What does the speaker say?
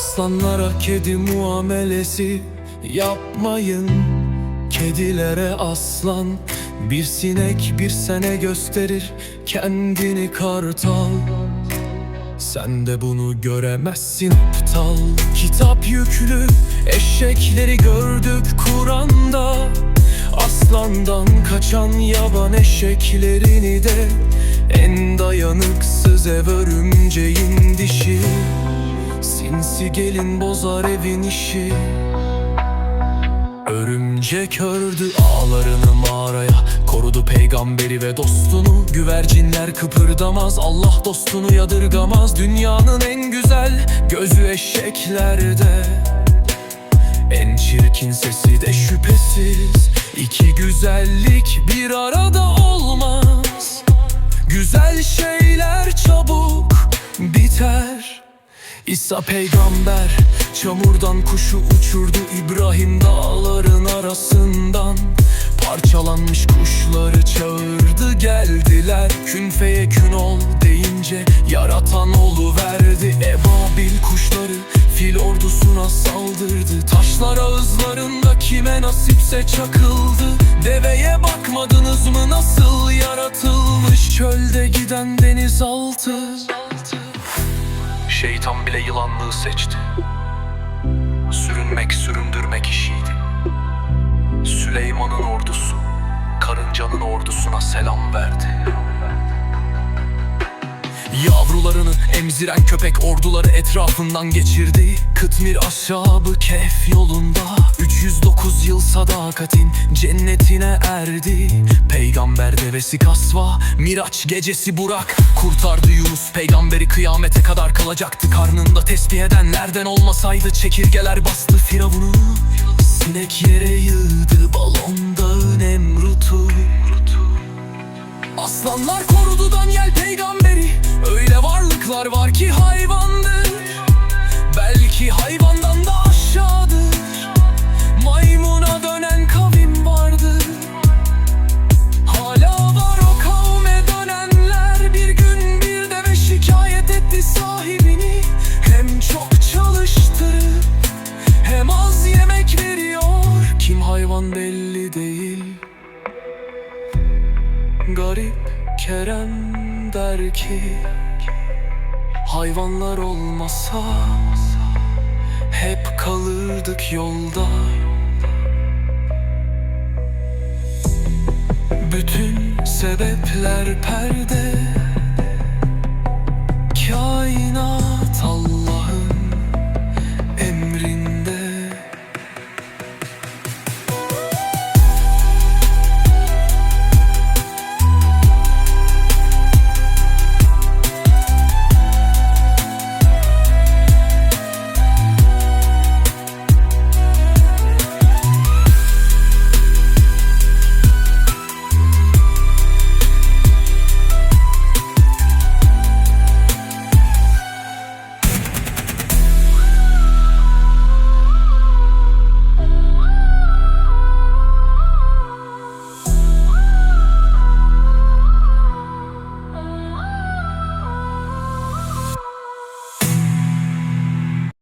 Aslanlara kedi muamelesi yapmayın. Kedilere aslan bir sinek bir sene gösterir kendini kartal. Sen de bunu göremezsin aptal. Kitap yüklü eşekleri gördük Kur'an'da. Aslandan kaçan yaban eşeklerini de En dayanıksız ev örümceğin dişi Sinsi gelin bozar evin işi. Örümcek ördü ağlarını mağaraya. Korudu peygamberi ve dostunu. Güvercinler kıpırdamaz Allah dostunu yadırgamaz. Dünyanın en güzel gözü eşeklerde. En çirkin sesi de şüphesiz. İki güzellik bir arada İsa peygamber çamurdan kuşu uçurdu İbrahim dağların arasından. Parçalanmış kuşları çağırdı geldiler. Kün feye kün ol deyince yaratan olu verdi Ebabil kuşları fil ordusuna saldırdı. Taşlar ağızlarında kime nasipse çakıldı. Deveye bakmadınız mı nasıl yaratılmış? Çölde giden denizaltı Şeytan bile yılanlığı seçti. Sürünmek süründürmek işiydi. Süleyman'ın ordusu Karıncanın ordusuna selam verdi. Yavrularını emziren köpek orduları etrafından geçirdi. Kıtmir ashabı kehf yolunda. 309 yıl sadakatin cennetine erdi. Peygamber devesi kasva Miraç gecesi Burak. Kurtardı Yunus peygamberi kıyamete kadar kalacaktı. Karnında tesbih edenlerden olmasaydı çekirgeler bastı Firavun'u. Sinek yere yığdı balonda Nemrut'u. Aslanlar korudu Daniel peygamberi. Öyle varlıklar var ki hayvandır Garip Kerem der ki Hayvanlar olmasa Hep kalırdık yolda. Bütün sebepler perde Kainat Allah